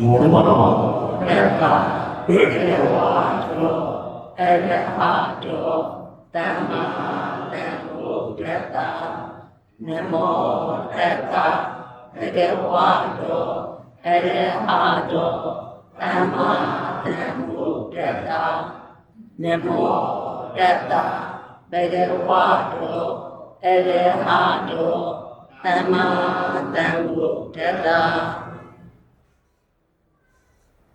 နမောတတ္တဘေဝါတောအရဟတောသမ္မာသမ္ဗုဒ္ဓတ္တနမောတတ္တဘေဝါတောအရဟတောသမ္မာသမ္ဗုဒ္ဓတ္တနမောတတ္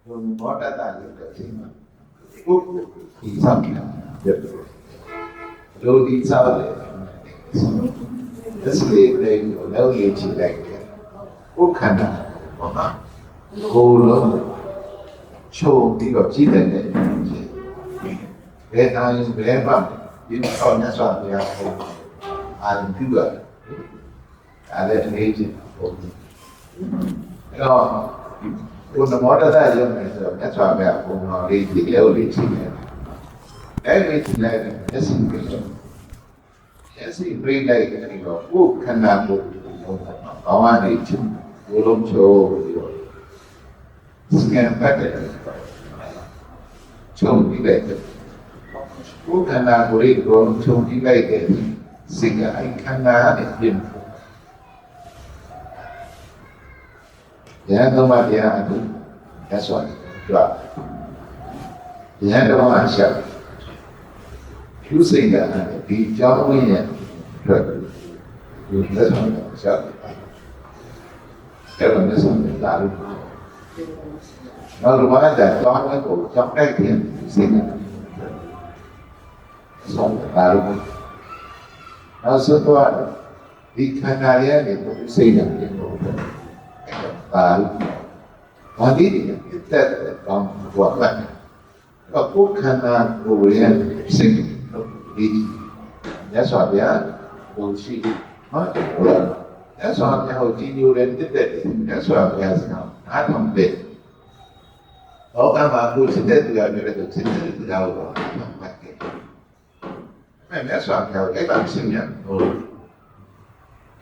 တဘေဝါတောအရဟတောသမ္မာသမ္ဗုဒ္ဓတ္တဘုံဘောတတရုပ်တဲ့အချိန်မှာပုဂ္ဂိုလ်ဒီဆောက်ကြတယ်ဒုဒီဆော က်တယ်သစ္စေတေကိုလည်းရည်ချလိုက်တယ်ဥက္ခန္ဓာဘောမှာကိုယ်လုံးချုံပြီးတော့ကြည့်တယ်လေဘယ်တိုင်းဘယ်မှာဒီဆောင်နေဆောင်ပြရအောင်အာရုံပြုရတယ်အဲ့ဒါအနေချင်းပုံအဲ့တော့ဘုံမောတတရုံနဲ့ဆိုတော့မြတ်စွာဘုရားဘုံတော်လေးဒီလိုလေးရှိတယ်။အဲဒီဒီလိုက်မျက်စိပြည့်တယ်။မျက်စိပြည့်လိုက်တဲ့ဒီတော့ကိုယ်ခန္ဓာကိုယ်ဘောဝနေချင်းဘုလုံးချိုးပြီးတော့စကန်ပတ်တယ်ချုံပြီးလိုက်တယ်။ကိုယ်ခန္ဓာကိုယ်လေးကိုချုံပြီးလိုက်တဲ့စိတ်ကအိခန္ဓာနဲ့ပြင်ရဟန်းတော်မှာတရားအခု လက်စွာကြွားရဟန်းတော်မှာရှောက်ဖြူစိတ်ကဒီကြောင်းဝင်းရဲ့အတွက်ဒီလက်စွာရှောက်အဲ့တော့လက်စွာလာလို့နောက်တော့ဘာသာကြောင်းဝင်းကိုကြောင်းတိုက်တယ်စိတ်ကဆုံးလာလို့နောက်ဆုံးတော့ဒီခန္ဓာရဲ့ဒီစိတ်နဲ့ဒီလိုပါ ဘာဒီတက်ကောင်းဘောကအခုခန္ဓာကိုယ်ရဲ့စိတ်ဒီရသော်ဗျာဘုံရှိဟုတ်တယ်ရသော်ဗျာဟိုကြည်ညိုတဲ့တက်တဲ့ရသော်ဗျာစကားအားထုတ်တဲ့ဘောကမှာကိုစစ်တဲ့သူရတဲ့သူစစ်တဲ့သူရောတော့မှတ်တယ်အဲ့ရသော်ဗျာအဲ့ဒါရှင်းရဟုတ်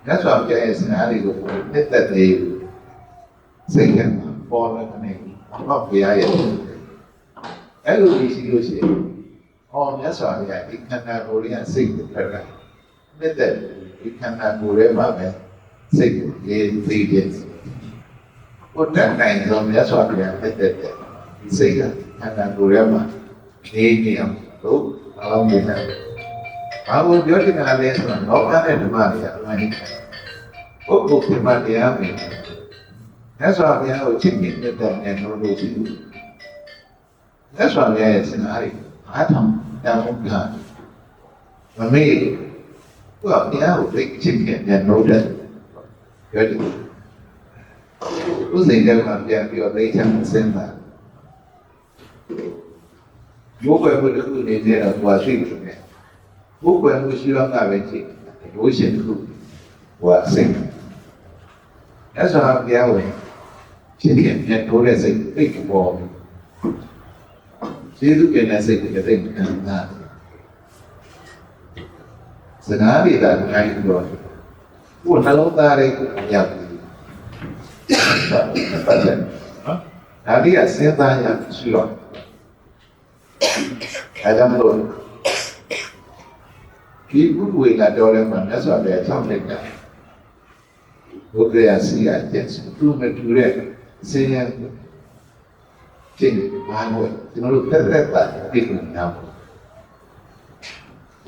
ရသော်ဗျာရဲ့စကားတွေကိုတက်တဲ့တဲ့စိတ်က ပေါ်လာတဲ့ဘာဘုရားရဲ့အဲ့လိုရှိလို့ရှိရင်ဟောမြတ်စွာဘုရားဒီခန္ဓာကိုယ်လေးကစိတ်ကိုဖက်လိုက်တဲ့တဲ့ဒီခန္ဓာကိုယ်ထဲမှာပဲစိတ်ကိုရေးသိတယ်ဘုဒ္ဓနိုင်ဆုံးမြတ်စွာဘုရားတဲ့တဲ့ဒီစိတ်ကခန္ဓာကိုယ်ထဲမှာနေနေအောင်တို့အလောင်းနေတယ်ဘာလို့ပြောချင်တာလဲဆိုတော့လောကနဲ့ဓမ္မတွေကအမှန်တည်းပုဂ္ဂိုလ်ပြမတရားပဲ မြတ်စွာဘုရားကိုချစ်မြတ်တဲ့နဲ့လို့လို့ရှိဘူးမြတ်စွာဘုရားရဲ့စကားတွေအားထောင်တောင်းပြမမေ့ဘုရားတရားကိုသိချစ်မြတ်တဲ့လို့တဲ့ပြောတယ်ဥစိန်တဲ့ကပြန်ပြီးတော့သိချင်စဉ်းစားရိုးပွဲမှုတစ်ခုနေတဲ့တော့သူကရှိတယ်နဲ့ဘုကွယ်မှုရှိတော့ကပဲကြည့်ရိုးရှင်တစ်ခုဟိုကစိတ်အဲ့ဆိုဘုရားဝင် ဖြစ်ဖြစ်ပြတ်ထိုးတဲ့စိတ်သိပ်ပေါ်ကျေးဇူးတင်တဲ့စိတ်တွေသိပ်ခံစားစကားတွေကအများကြီးပြောတယ်ဘုနှလုံးသားတွေကိုရောက်ပြီပတ်တယ်နော်ဒါလေးကစဉ်းစားရရှိတော့အဲကြောင့်မလို့ဒီဘုရားကတော်တယ်မှာမြတ်စွာဘုရားဆောင်းလိုက်တာဘုရားစီရတဲ့သူမတူတဲ့ ဆင်းရဲကျင့်ဘာလို့ကျွန်တော်တို့သက်သက်ပါပြည့်နေအောင်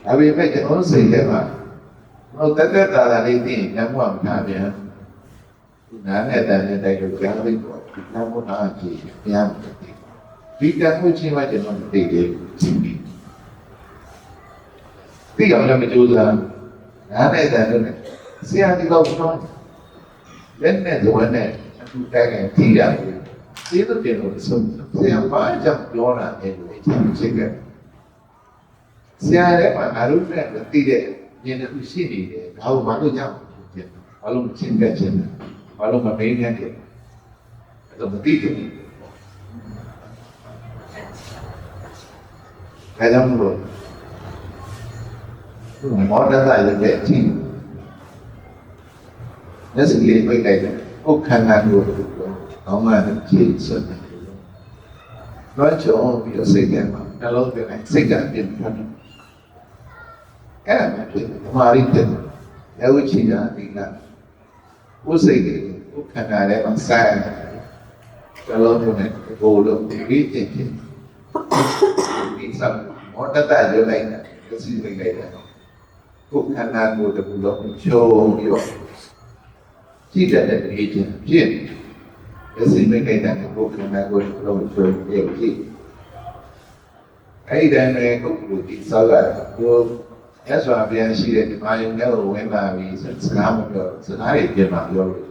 ဒါပေမဲ့ကျွန်တော်စိတ်ထဲမှာကျွန်တော်သက်သက်သာသာလေးသိရင်ညမှုမထားပြန်နားနဲ့တန်တဲ့တိုက်ကိုကြားသိတော့ဒီညမှုနာကြည့်ပြန်ဒီကံမှုချင်းမှကျွန်တော်သိတယ်ကြည့်ပြီးသိအောင်လည်းမကြိုးစားနားနဲ့တန်တဲ့ဆရာဒီတော့တော့လက်နဲ့ဇဝနဲ့ သူတိုက်ရင်ထိရတယ်ကျေးဇူးတင်လို့ဆုံးဆရာဘာကြောင့်ပြောတာလဲလို့ချက်ခဲ့ဆရာလည်းမအားလို့နဲ့တည်တဲ့ဉာဏ်တစ်ခုရှိနေတယ်ဒါကိုဘာလို့ကြောင့်ဘာလို့မချင်းကချင်းဘာလို့မမေးနေတယ်အဲ့တော့မသိတယ်အဲကြောင့်မလို့မောဒတာလည်းပဲအချင်းလက်စီလေးပြိတ်လိုက်တယ် ဟုတ်ခန္ဓာကိုယ်ကောင်းမှလည်းကြည့်စတယ်လွှမ်းချုံပြီးတော့စိတ်ထဲမှာနှလုံးသွင်းလိုက်စိတ်ကအပြင်းထန်တယ်အဲ့ဒါမှဖြစ်တယ်ဓမ္မရီတဲ့ရုပ်ချီတာဒီကဥစိတ်ကိုဥခန္ဓာထဲမှာဆိုင်နှလုံးသွင်းတဲ့ဘိုလ်လို့ဒီပြင်းဖြစ်ဒီစပ်မောတတရုပ်လိုက်တာသိစိတ်လိုက်တာဥခန္ဓာကိုယ်တကူလုံးချုံပြီးတော့ ကြည့်တဲ့အေးချင်းဖြစ်နေသိစိတ်မိတ်တဲ့ပုဂ္ဂိုလ်များကိုလုံးချွေရုပ်ကြည့်အဲ့ဒီတည်းနဲ့ပုဂ္ဂိုလ်ဒီစောကကိုရသော်ပြန်ရှိတဲ့ဒီမာယုံနဲ့ဝင်လာပြီးစကားမပြောစကားတွေပြန်มาပြောလို့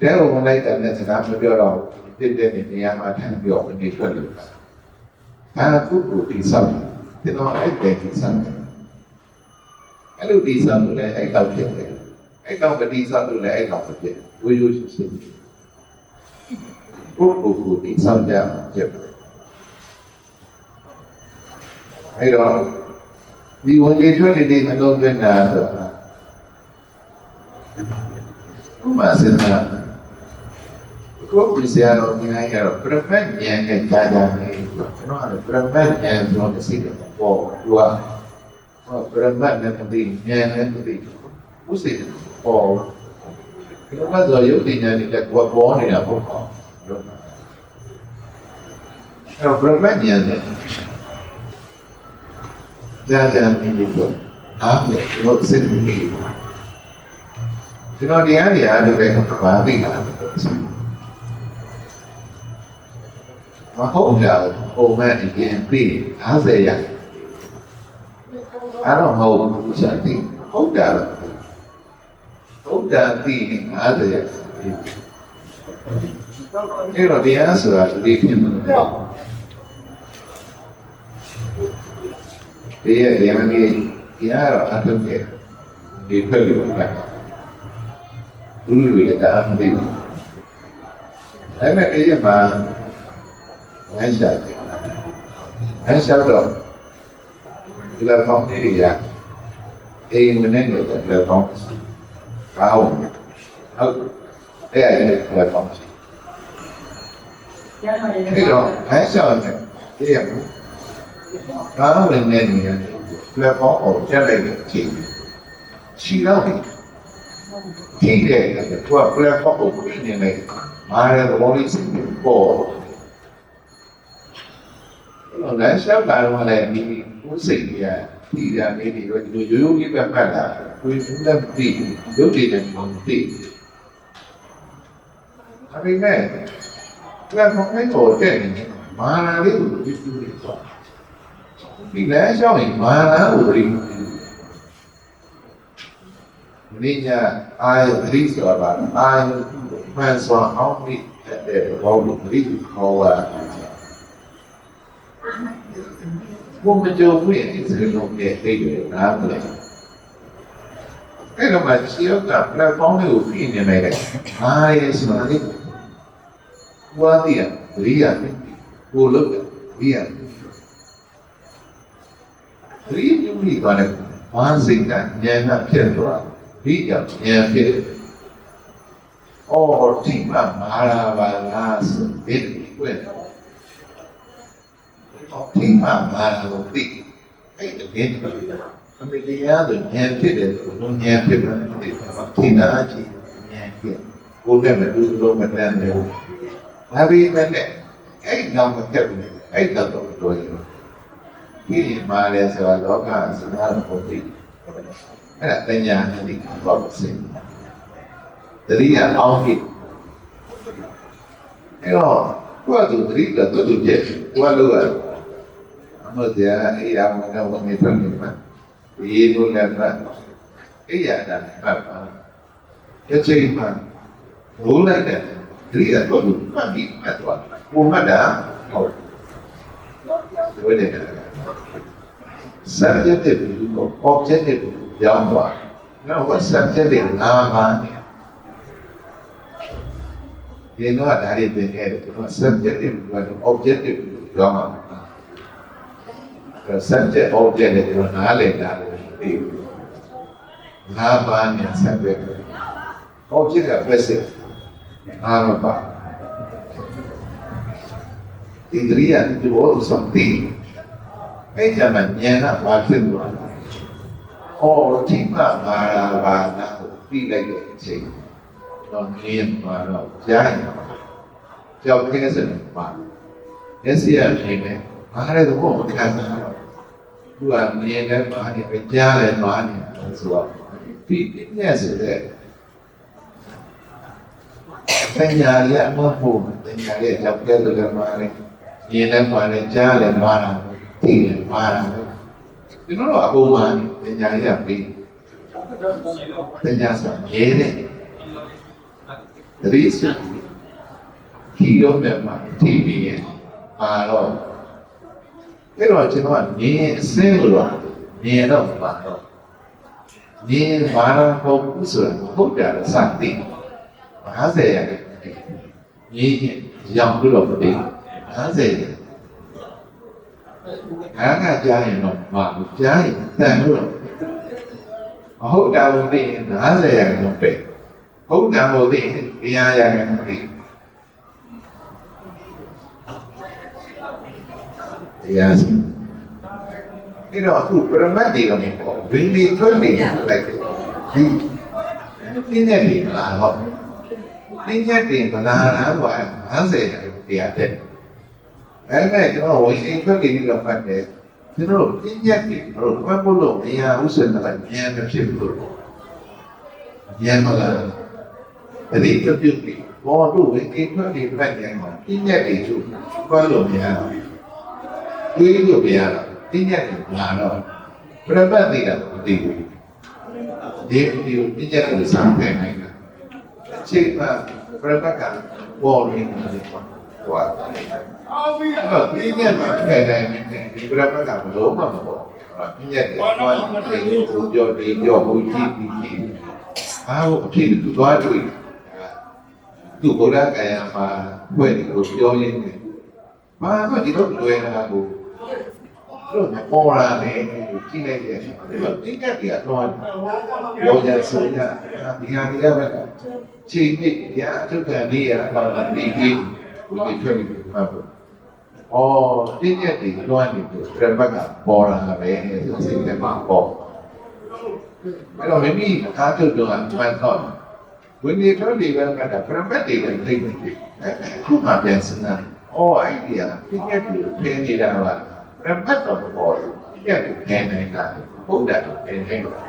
တဲကိုဝင်လိုက်တဲ့စကားမပြောတော့တိတဲ့နေရာမှာထမ်းပြောနေထွက်လို့အာပုဂ္ဂိုလ်ဒီစောဒီတော့အဲ့တဲ့ဒီစောအဲ့လိုဒီစောလို့လည်းအဲ့တော့ဖြစ်တယ် အဲ့တော့ပတိစောလို့လည်းအဲ့တော့ဖြစ်ဝိယုရှိရှိပုဂ္ဂိုလ်ကိုဒီဆောင်ကြဖြစ်တယ်။အဲတော့ဒီဝန်ကြီးထွေးလေးတွေနှလုံးသွင်းတာဆိုတာဘုမစင်တာကိုယ်ပြစရာတော့ဒီနိုင်ရတော့ပရမတ်ဉာဏ်နဲ့ကြာကြာနေကျွန်တော်ကပရမတ်ဉာဏ်ဆိုတဲ့စိတ်ကပေါ်သူကဟောပရမတ်နဲ့မသိဉာဏ်နဲ့မသိဘူး စိတ်ပေါ်ဒီလိုမှဆိုရုပ်ဉာဏ်နဲ့လည်းပေါ်နေတာပေါ့ပေါ့အဲ့တော့ဘရမတ်ဉာဏ်နဲ့ကြာကြာ နေလို့အားဖြင့်ကျွန်တော်စိတ်ကြီးကျွန်တော်တရားတွေအားလည်းဘာသိတာမဟုတ်ကြဘူးပုံမှန်အရင်ပြီး50ရအဲ့တော့မဟုတ်ဘူးချက်သိဟုတ်တယ်ဟုတ်တယ်ပြီး50ရအဲ့တော့တရားဆိုတာဒီဖြစ်မှာဒီရဲ့ဒီမကြီးတရားတော့အထုပ်ရဲ့ဒီဖက်လို့ပဲဘူးလူရဲ့တာမသိဘူးအဲ့မဲ့အဲ့မှာငန်းရှာတယ်ငန်းရှာတော့ဒီလာဖောင်းနေရအိမ်မနဲ့နေတဲ့လေဖောင်းကောင်း ဟုတ်အဲ့အဲ့လေဖောင်းအဲ့တော့ဟဲ့ဆောင်တယ်ဒီရဘူးကားဝင်နေနေတယ်လက်ပေါ်အောင်ချက်လိုက်တယ်ချိန်ချီတော့တယ်ချိန်တယ်သူကပလက်ဖောက်ကိုပြနေနေမာရတဲ့ဘောလေးစပေါ်တော့လည်းရှောက်တာတော့လည်းဒီဦးစိတ်ကြီးဒီရနေ နေတော့ဒီရိုးရိုးကြီးပဲပတ်လာကိုယ်ဘူးလက်ပြီးရုပ်တည်တယ်မသိအမေနဲ့ကဲခေါင်းကိုတဲ့နေမာနာလေးကိုဒီလိုလေးပေါ့ဒီလဲရှောင်းရင်မာနာကိုပြိမင်းညာအာယသတိဆိုတာပါအာယမှန်စွာအောင်မိတဲ့ဘောလို့ပြိခေါ်ပါ ဘုံမကြုံဘူးရဲ့ဒီစလုံးရဲ့အိတ်တွေနားမလဲအဲ့တော့မှရှီယောကပလက်ဖောင်းလေးကိုပြင်နေလိုက်အာရဲ့ဆိုတာလေးဝါဒီယရိယကိုလုတ်ရိယရိယယူမိသွားတယ်ဘာစိတ်ကဉာဏ်ကဖြစ်သွားရိယဉာဏ်ဖြစ်အော်ဒီမှာမာရာဘာလာဆိုဒီကွ ယ်ဒီမှာမာရာလို့သိအဲ့ဒါလည်းအမေတရားဆိုဉာဏ်ဖြစ်တယ်ဆိုတော့ဉာဏ်ဖြစ်တယ်ဒီနာကြည့်ဉာဏ်ဖြစ်ကိုယ်နဲ့မတူလို့မတန်တယ်ဒါပေမဲ့လည်းအဲ့နောက်မပြတ်ဘူးအဲ့တော့တော့တော်ရင်ဒီမှာလဲဆိုတာလောကစကားတော့ဟုတ်ပြီအဲ့ဒါပညာနဲ့ဒီဘောက်စင်တတိယအောင်ပြီအဲ့တော့ကိုယ်ကသူတတိယတော့သူကျက်ကိုယ်လိုကအ မတရားအေးအောင်ကဝင်နေတယ်မှာဒီလိုလည်းကအေးရတာပတ်ပါကျချိန်မှာဘိုးလိုက်တယ်ဒီကတော့မှတ်ပြီးမှတ်သွားဘုံမှတ်တာဟုတ်ဒီဝိဒေက subjective ကို objective ကြောင်းသွားနော် subjective နာမနေဒီတော့ဒါတွေပြင်ခဲ့တယ်ကျွန်တော် subjective က objective ကြောင်းမှာ subject object တွေကျွန်တော်နားလည်တာလို့သိဘူးနာမနေ subject object က passive အာမပါဒီတရိယာဒီဘောဆုံးတိအဲ့ကြမှာဉာဏ်ကဘာဖြစ်သွားလဲဟောတိမမာရာဘာနာကိုပြီးလိုက်တဲ့အချိန်တော့ဉာဏ်မှာတော့ကြားရင်ကြောက်ခဲစတယ်ပါမျက်စိရနေတယ်ဘာလဲတော့မခံနိုင်တော့ သူကမြင်တယ်မှာနေပဲကြားတယ်မှာနေဆိုတော့ပြီးပြည့်စုံတဲ့ပညာရအမဖို့ပညာရကြောက်ကဲလည်းမာတယ်။ရင်လည်းမာတယ်ကြားလည်းမာတာသိလည်းမာတာဒီလိုတော့အကုန်မာပညာရပြီးပညာဆိုရဲတဲ့တတိစဒီရောမြတ်မှာသိပြီးရင်မာတော့ အဲ့တော့ကျွန်တော်ကနေအစင်းလို့နေတော့မာတော့နေမာတာဟုတ်ဘူးဆိုတာဟုတ်တယ်စသည်50ရတယ်ကြီးကြီးရောင်လို့တော့မသိ50ရတယ်အားကကြားရင်တော့မာဘူးကြားရင်တန်လို့တော့မဟုတ်တာလို့သိရင်50ရတယ်တော့ပဲဟုတ်တာလို့သိရင်တရားရတယ်မသိ တရားစီအဲ့တော့အခုပရမတ်တွေကနေပေါ့ဝိနည်းထွန်းနေလိုက်တယ်ဒီဒီနေ့နေလာတော့ပညာတင်ဗလာလာက50တရားတဲ့အဲ့မဲ့ကျွန်တော်ဝိရှင်ထွက်ပြီးတော့ဖတ်တယ်ကျွန်တော်ပညာတင်တို့ဘယ်ဘလို့မရဘူးဆိုတော့ဉာဏ်မဖြစ်ဘူးဉာဏ်မလားအဲ့ဒီကပြုတ်ပြီးဘောတို့ဝိရှင်ထွက်ပြီးဖတ်တယ်မှာပညာတင်သူဘာလို့မရဘူး တွေးလို့မရတော့ပညာတင်လာတော့ပြပတ်သေးတာမသိဘူးဒီဒီပညာတင်စမ်းတယ်နိုင်တာအချိန်မှပြပကပေါ်ရင်းနေတယ်ဟောအော်ပြီးတော့ဒီနေ့မှခိုင်တိုင်းနေဒီပြပကဘလို့မှမပေါ်ဒီနေ့ကတော့ဒီကိုပြောဒီပြောဘုရားကြည့်ပြီးအာဟုတ်အဖြစ်သူသွားတွေ့သူဘုရားကံရမှာဘွဲ့ဒီကိုပြောရင်းနေမာကဒီတော့လွယ်တာကို တို့ပေါ်လာတယ်ကြည့်လိုက်ရဲ့ဒီကတည်းကတော့ပြောကြဆိုကြဒီဟာဒီကပဲချိန်ပြည့်ရအထုခံလေးရတော့ဒီဒီဘုရားထွက်ပြီးမှတ်ဖို့။အော်ဒီရက်ဒီလွှမ်းနေပြီပြပတ်ကပေါ်လာပဲဆိုစိတ်ထဲမှာပေါ်။အဲ့တော့မိမိအားထုတ်တော့မှန်တော့ဝိနည်းတော်ဒီဘက်ကပြပတ်တွေလည်းသိနေပြီ။ခုမှပြန်စမ်း။အော်အဲ့ဒီကဒီရက်ဒီပြင်းနေတာ ကပြပတ်တော့ပေါ်တယ်။ဒီရက်ဒီပြင်းနေတာဘုရားတော့ပြင်းနေတာ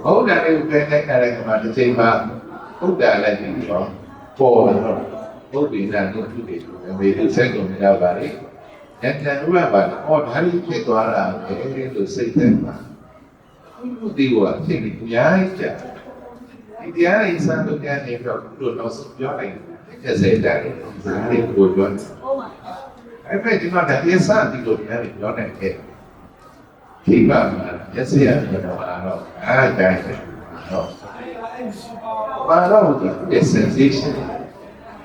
။ဘုရားလည်းပြင်းနေတာလည်းကမှတစ်ချိန်မှာဘုရားလည်းဒီတော့ပေါ်လာတော့ဘုရားနာတို့သူတွေမေဒီဆက်ကုန်ကြပါလေ။အဲ့ဒါဥပပါဟောဒါလေးဖြစ်သွားတာလေလို့စိတ်ထဲမှာဘုဒီကအဖြစ်ပြီးအများကြီးကြာဒီတရားရေးစံလို့ပြန်နေတော့ဘုလိုတော့ပြောလိုက်တယ်စေတယ်ဇာတိကိုပြောတယ် အဲ့မဲ့ဒီမှာဒါရေးစံဒီလိုပြန်ပြောနေတယ်ခိပါမှာရစေရတော့တော့အားတိုင်းတော့ဘာလို့ဒီ sensation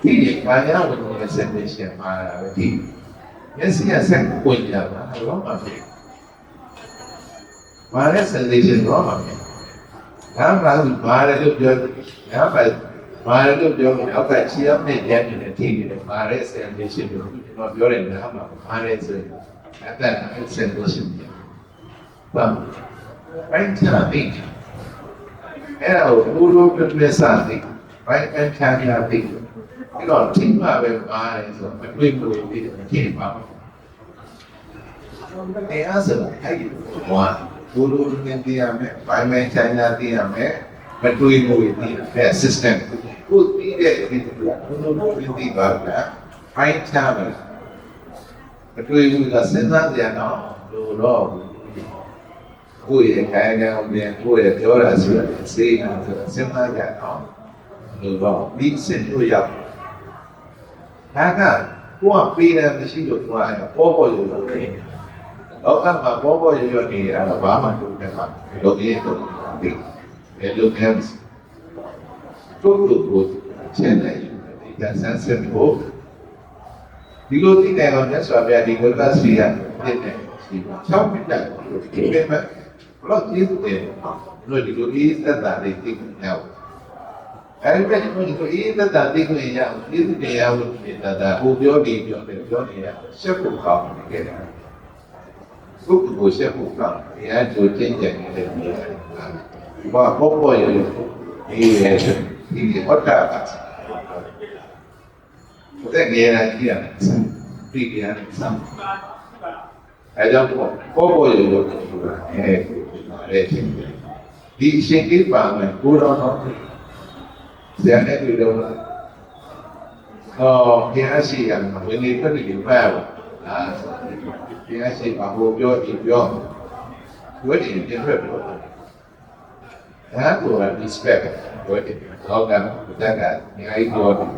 ဒီဘာရဝင်တဲ့ sensation မှာပဲဒီ yes yes ကိုကြတာဘာမှမဖြစ်ဘာလဲ sensation တော့မဖြစ်ဒါမှမဟုတ်ဘာလဲလို့ပြောဒါ မှဘာလဲလို့ပြောရင်အောက်ကချီရမဲ့ညနေနဲ့ထိနေတယ်ဘာလဲ sensation လို့ကျွန်တော်ပြောတယ်ဒါမှဘာလဲဆိုရင်အဲ့ဒါ sensation ဘာဘယ်ချာသိအဲ့ဒါကိုဘူရိုပြပြစသည်ဘိုင်အန်ချာညာသိအဲ့တော့ထိမှပဲပါတယ်ဆိုတော့မတွေ့ဘူးလေဒီထိပါမှာအဲ့ဒါဆိုအဲ့ဒီဝါဘူရိုပြပြရမယ်ဘိုင်မန်ချာညာသိရမယ်မတွေ့ဘူးဒီအဲ့ assistant ကိုတည်တဲ့ဒီဘူရိုပြပြပါလားဘိုင်ချာမယ်မတွေ့ဘူးကစဉ်းစားကြရတော့လို့တော့ကိုယ့်ရဲ့ခိုင်ခံပြန်ကိုယ့်ရဲ့ပြောတာဆိုတာစေးနေတာဆိုတာစဉ်းစားကြအောင်လို့တော့ဒီစစ်လို့ရောက်ဒါကကိုကပေးတယ်မရှိလို့ကိုကပေါ်ပေါ်ရုံလို့နေတော့ကမှပေါ်ပေါ်ရုံရုံနေရတာဘာမှလုပ်နေမှာလုပ်ရတော့ဒီဘယ်လိုကမ်း တို့တို့ကိုချက်နေဒီကဆန်းစစ်ဖို့ဒီလိုသိတယ်တော့မြတ်စွာဘုရားဒီဝိပဿနာပြည့်တယ်ဒီ6မိနစ်ဒီမဲ့ဘလို့ကျေးဇူးတင်လို့ဒီလိုအေးသက်သာလေးသိနေရောက်အဲ့ဒီမဲ့ကိုအေးတတ်တာသိခွင့်ရအောင်ဒီသူတရားလို့ဖြစ်တာဟိုပြောနေပြောနေပြောနေရရှက်ဖို့ကောင်းနေကြတယ်ပုဂ္ဂိုလ်ကိုရှက်ဖို့ကောင်းတရားကြိုချင်းကြနေတဲ့နေရာဘာဘောပေါ်ရလို့ဒီရဲ့ ဒီဟောတာပါတဲ့နေရာကြီးရပြီးပြန်စမ်းအဲကြောင့်ဘောပေါ်ရလို့ဆိုတာအဲဒီဒီရှင်ကိပါမယ်ကိုတော်တော်ဇာနဲ့တွေ့တော့လားဟောဘုရားရှိရမှာဝင်နေထွက်နေပါလားဘုရားရှိပါဟိုပြောဒီပြောဝိတ္တိပြန်ထွက်ပြော တာကို respect ဝိတ္တိဟောကတက်ကညီအကြီးပြောတယ်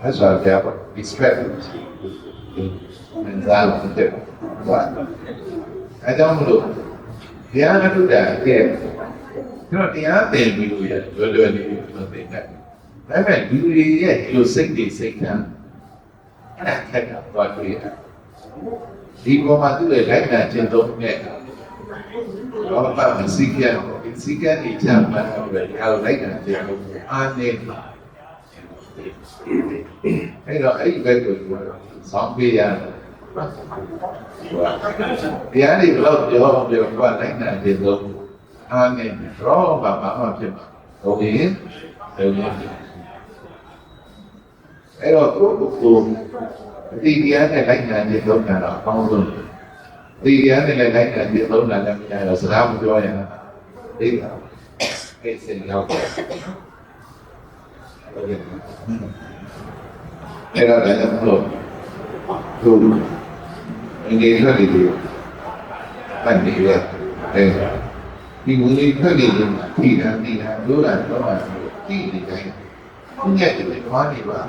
အဲ့ဆိုတော့ respect မင်းသားလို့တဲ့ဘာအဲကြောင့်မလို့ဘုရားအထုတာကဲကျွန်တော်တရားသင်ပြီးလို့ရလွယ်လွယ်လေးပြောသင်တယ်ဒါပေမဲ့လူတွေရဲ့ဒီလိုစိတ်တွေစိတ်ကအဲ့ဒါခက်တာတော့တွေ့ရတယ်ဒီပေါ်မှာသူ့ရဲ့လိုက်နာခြင်းတော့နဲ့တော့ဘာမှ စိတ်ကြစိတ်ကနေချမ်းသာတယ်ဒီဟာလိုက်နာခြင်းတော့အားနေပါအဲ့တော့အဲ့ဒီဘက်ကိုဆောင်းပေးရတယ်တရားတွေဘယ်တော့ပြောပြောကလိုက်နာခြင်းတော့အားနေတော့ဘာမှမဖြစ်ပါဘူးဟုတ်ရင်ဟုတ်ရင်အဲ့တော့ကိုယ့်ကိုယ်ဒီတရားနဲ့လိုက်နာခြင်းတော့တာတော့အကောင်းဆုံးဒီတရားနဲ့လည်းလိုက်နာခြင်းတော့တာလည်းမရတော့စကားမပြောရင် ဒီကအဲ့စင်ရောက်တယ်အဲ့တော့လည်းမလို့သူငယ်ခက်နေတယ်ပတ်နေရအဲဒီငွေခက်နေတယ်ဒီကနေ့ကတော့တော့တိနေတယ်ခုညက်တယ်ဘာနေပါ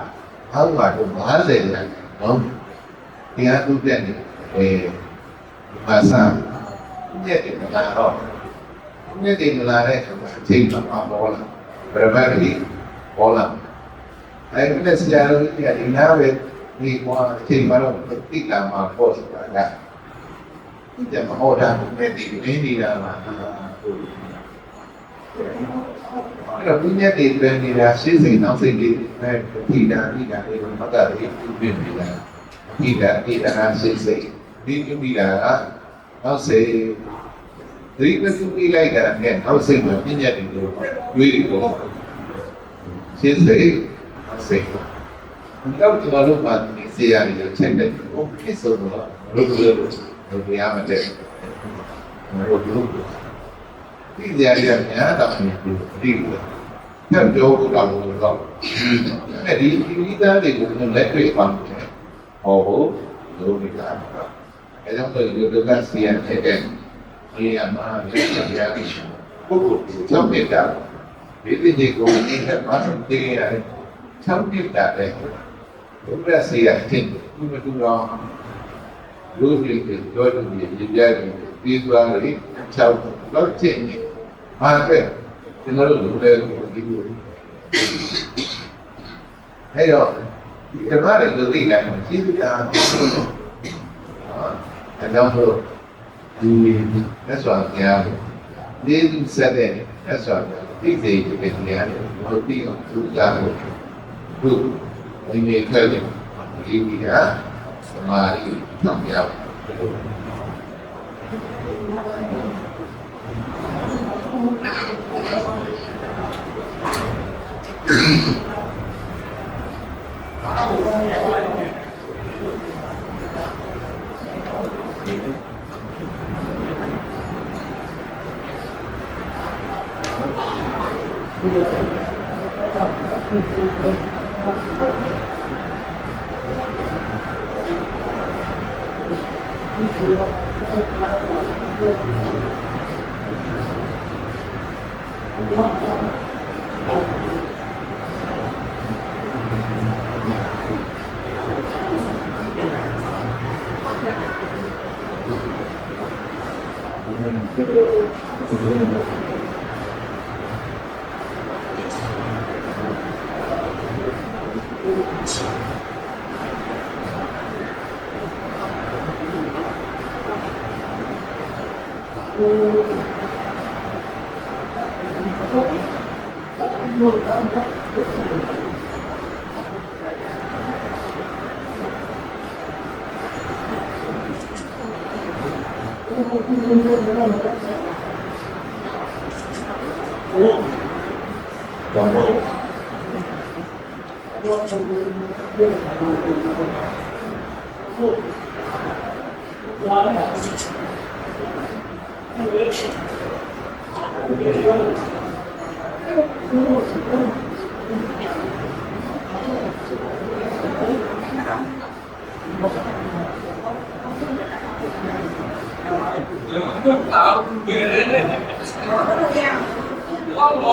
အောက်ကတော့50လိုက်နော်တရားသူတက်နေအဲ မာဆာညက်တယ်လာတော့ညက်တယ်လာတဲ့အခါအချိန်မှပေါ်လာဘယ်ဘက်ကြီးပေါ်လာအဲ့ဒီစရာလို့ဒီအနာပဲဒီကွာအချိန်မှတော့တိလာမှာပေါ်ဆိုတာကဒီကမဟောတာနဲ့ဒီနေနေတာပါအဲ့တော့ဒီနေ့ဒီပြန်နေတာရှင်းစိန်နောက်စိန်လေးနဲ့ဒီတာဒီတာလေးကိုမကလေးပြင်နေတာဒီတာဒီတာရှင်းစိန်ဒီဒီတာကနောက်စိ သတိပြုကြည့်လိုက်တာနဲ့နောက်စိတ်မှာပြည့်ညက်တယ်လို့တွေးတယ်ပေါ့ရှင်းစိတ်စိတ်တော့ကျွန်တော်တို့မှာဒီစရာတွေချက်တယ်ဘုရားဆိုတော့လူလူလူပြရမှာတဲ့ကျွန်တော်တို့ဒီစရာတွေများတာဖြစ်ပြီးဒီလိုနဲ့ပြောဖို့တောင်းလို့တော့အဲ့ဒီဒီမိသားတွေကိုလက်တွေ့ပါမယ်ဟောဟိုလူတွေကအဲ့တော့ဒီဒုက္ခစီရတဲ့ ဒီအမှားလေးရရရှိပုဂ္ဂိုလ်ကိုကြောက်နေတာဒီဒီကိုဒီကမှမသိရတယ်ချောင်းနေတာလေဘုရားစီရတဲ့ဒီမတူတော့လူကြီးတွေကြောက်နေရပြတယ်ပြီးသွားတယ်ချောင်းတော့ချင်းနေဟာတဲ့ကျွန်တော်တို့လူတွေကိုဒီလိုအဲ့တော့ဒီဓမ္မတွေကိုသိလိုက်မှသိတာအဲ့တော့ဒီလက်စွာကြားဒီဆက်တဲ့လက်စွာသိစေတဲ့ တရားတွေဘုသိအောင်သူကြားလို့သူဒီနေ့ခက်တ ယ်ဒီကသမာဓိဆောင်ရအောင် လို့ ဘာလို့ ဒီအားစု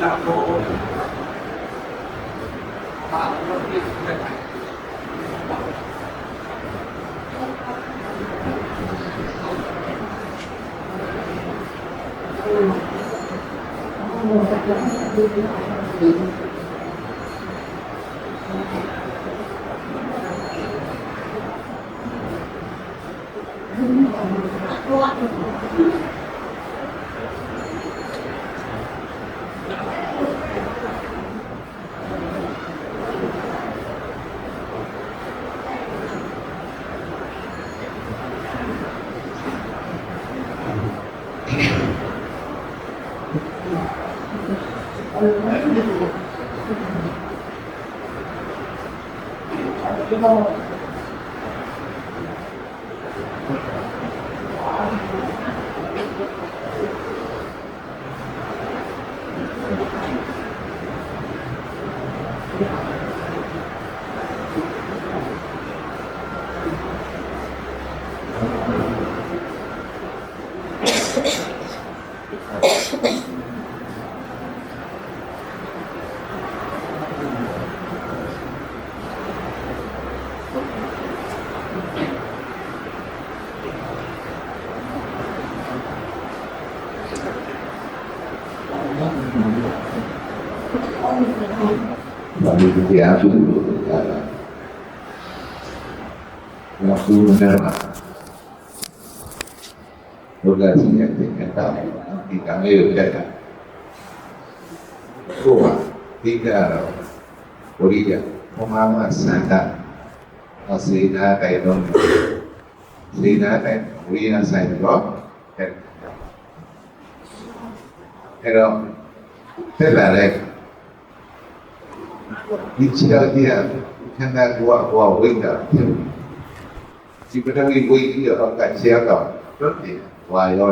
လို့ရ တာလဲ။ ဘုရားကဘုရားရှင်ရဲ့တင်တာဒီကံလေးကိုတက်တာ။ကိုယ်ကဒီကတော့ဝရိယဘုမာမစန္ဒအစေနာတိုင်တော့စေနာတိုင်ဝိညာဉ်ဆိုင်တော့တက်အဲ့တော့တက်လာတဲ့ဒီချရာကြီးကခန္ဓာကိုယ်ကဟောဝိတာဖြစ်တယ်ဒီပထမဝိကြီးတော့ကချရာတော့တွတ်တယ်ဝါရော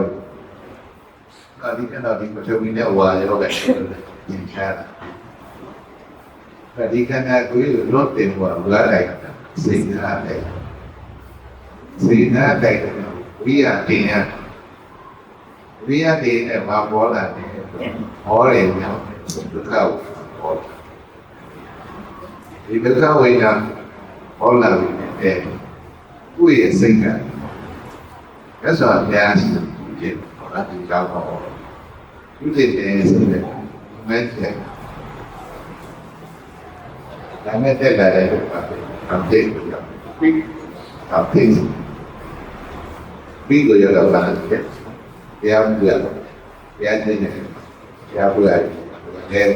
ကာဒီကနာဒီပထမနဲ့ဝါရောကသင်္ခါရဒီခန္ဓာကိုယ်လွတ်တယ်ဟောလာလိုက်စိတ်နာတယ်စိတ်နာတယ်ဝိရတင်ရဝိရတင်နဲ့ဘာပေါ်လာတယ်ဟောတယ်နော်ဒုက္ခဟော ဒီဒုက္ခဝိညာဉ်ဟောလာပြီတဲ့ကိုယ့်ရဲ့စိတ်ကအဲ့ဆိုဘုရားရှိတယ်ဟောတာဒီကောင်းတော့ဒီတဲ့တဲ့ဆိုတဲ့မဲတဲ့ဒါနဲ့တက်လာတဲ့လူပါအတိတ်ကိုရောက်ပြီးအတိတ်ပြီးကိုရောက်လာတယ်တရားမှုရတရားသိနေတရားပွားတယ်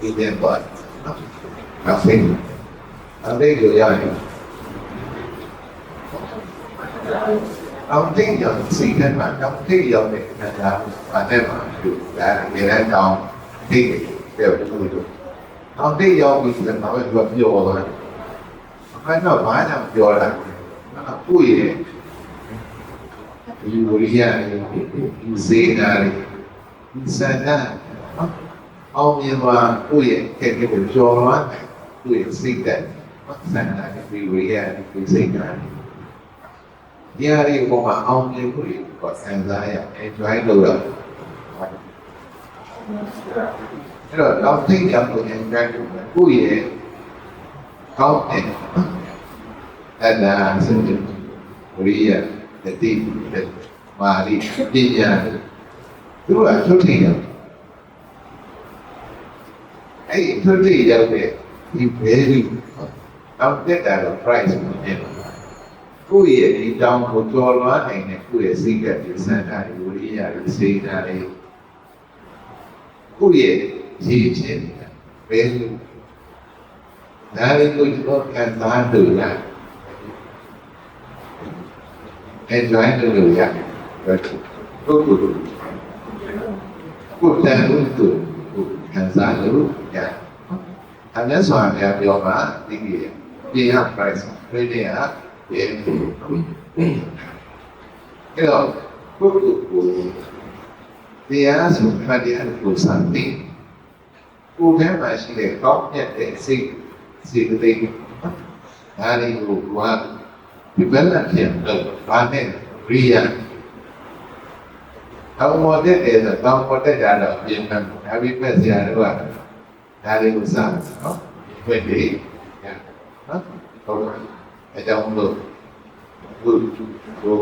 ဒီတဲ့ပါနော် နောက်ဆုံးအတိတ်ကိုရောက်ရင်အောင်တိတ်ရောက်စီနေမှာတော့တိတ်ရောက်တဲ့အခါကျဘာနဲ့မှသူဒါရတဲ့တောင်းတိတ်တယ်ပြောလို့အောင်တိတ်ရောက်ပြီဆိုတော့တော့သူကပြောသွားတယ်။အခါတော့ဘာကြောင့်ပြောလာလဲ။အခုရဲ့ဒီဝရိယဒီစေနာဒီစကားအောင်မြင်မှာကိုယ့်ရဲ့ကဲကဲကိုပြောလာကိုယ့်ရဲ့ စိတ်သက်စန္ဒာဒီဝရိယဒီစိတ်နာဒီအရေးပေါ်မှာအောင်မြင်ဖို့ကိုစံစားရ enjoy လုပ်ရအဲ့တော့တော့သိကြလို့ enjoy လုပ်ကိုယ့်ရဲ့ကောင်းတဲ့အဲ့ဒါစင်ဝရိယတတိမာရီပညာသူကသုတ်တယ်အဲ့ဒီသုတ်တယ်ရောက်တဲ့ ဒီ value တော့တက်တာတော့ price ကိုမြင်ကိုယ့်ရဲ့ဒီတောင်းကိုကြော်လွှားနိုင်တဲ့ကိုယ့်ရဲ့စိတ်ကဒီစံထားဒီဝရိယဒီစေတာလေးကိုယ့်ရဲ့ရည်ချင်းဘယ်လိုဒါလေးကိုတော့ခံစားလို့ရ enjoy လို့ရဟုတ်ဟုတ်ဟုတ်ကိုယ်တန်လို့သူခံစားလို့ရ အနည်းဆုံးအများပြောမှာဒီကြီးပြင်ရ price ပြေးရပြေးအဲ့တော့ကိုယ်ကိုတရားဆိုဖတ်ရကိုစံပြီးကိုယ်ထဲမှာရှိတဲ့ကောင်းမြတ်တဲ့စိတ်စိတ်တွေဒါလေးကိုကဒီဘက်နဲ့ပြန်တော့ဘာနဲ့ရိယာအောင်မတဲ့တဲ့ဆိုတော့မတဲ့ကြတော့ပြင်မယ်ဒါပြီးမဲ့ဆရာတို့က ဒါလေးကိုစမ်းနော်ဝိတေနော်ဟုတ်ကဲ့အဲကြောင့်လို့ဘု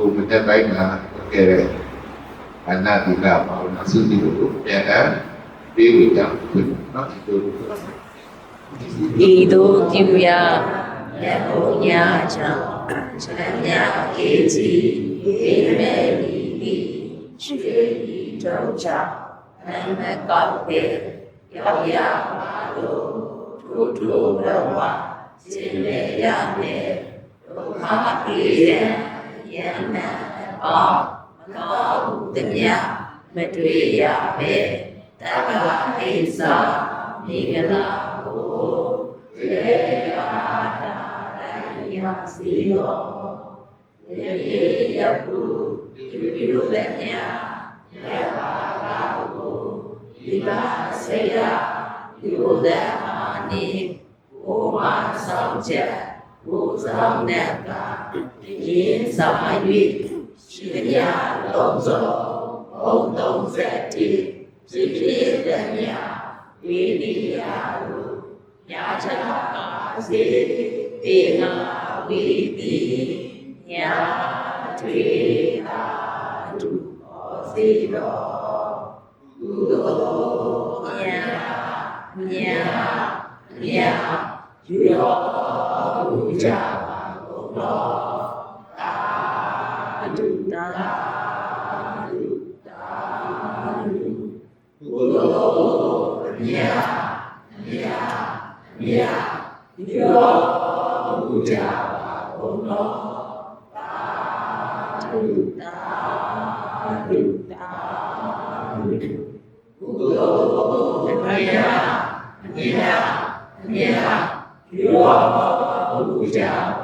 ဘုမတဲ့ပိုင်းမှာကဲအနာတိကပါလို့အစုတိကိုပြန်တယ်ပြီးလို့ကြောင့်နော်ဒီလိုဤသို့ပြုရလက်ဟောညာကြောင့်ချမ်းသာအေးကြီးအေးမဲဒီရှိဤတော့ကြောင့်အမကောက်တဲ့ ရောက်ရပါလို့ထို့ထို့တော့ဝစင်လေရမယ်ဒုက္ခပြေတဲ့ယန္နာအောင်မကောက်တည်းမတွေ့ရပဲတက္ကအိသာမိဂလာကိုရေယာတာရယစီယောရေယပုဒီလိုပဲညာရပါပါကို ဒီပါစေယဒီဥဒအာနိဘုမဆောင်ချက်ဘုဆောင်တဲ့ကဒီစာ၍ရှိရလုံးစုံ ဘုံသုံးဆက်တိပြည့်ပြည့်တဲ့မြဝိရိယဟုညာချတာစေတေငါဝိတိညာထွေတာဒုစေတော်ကုသိုလ်ညာညာညာရောဘုရားပါကုန်တော်သာဓုတာဓုတာဓုကုသိုလ်ညာညာညာရောဘုရားပါကုန်တော်သာဓုတာဓုတာဓုကုသို လ်ညာညာညာရောဘုရားပါကုန်တော်သာဓုတာ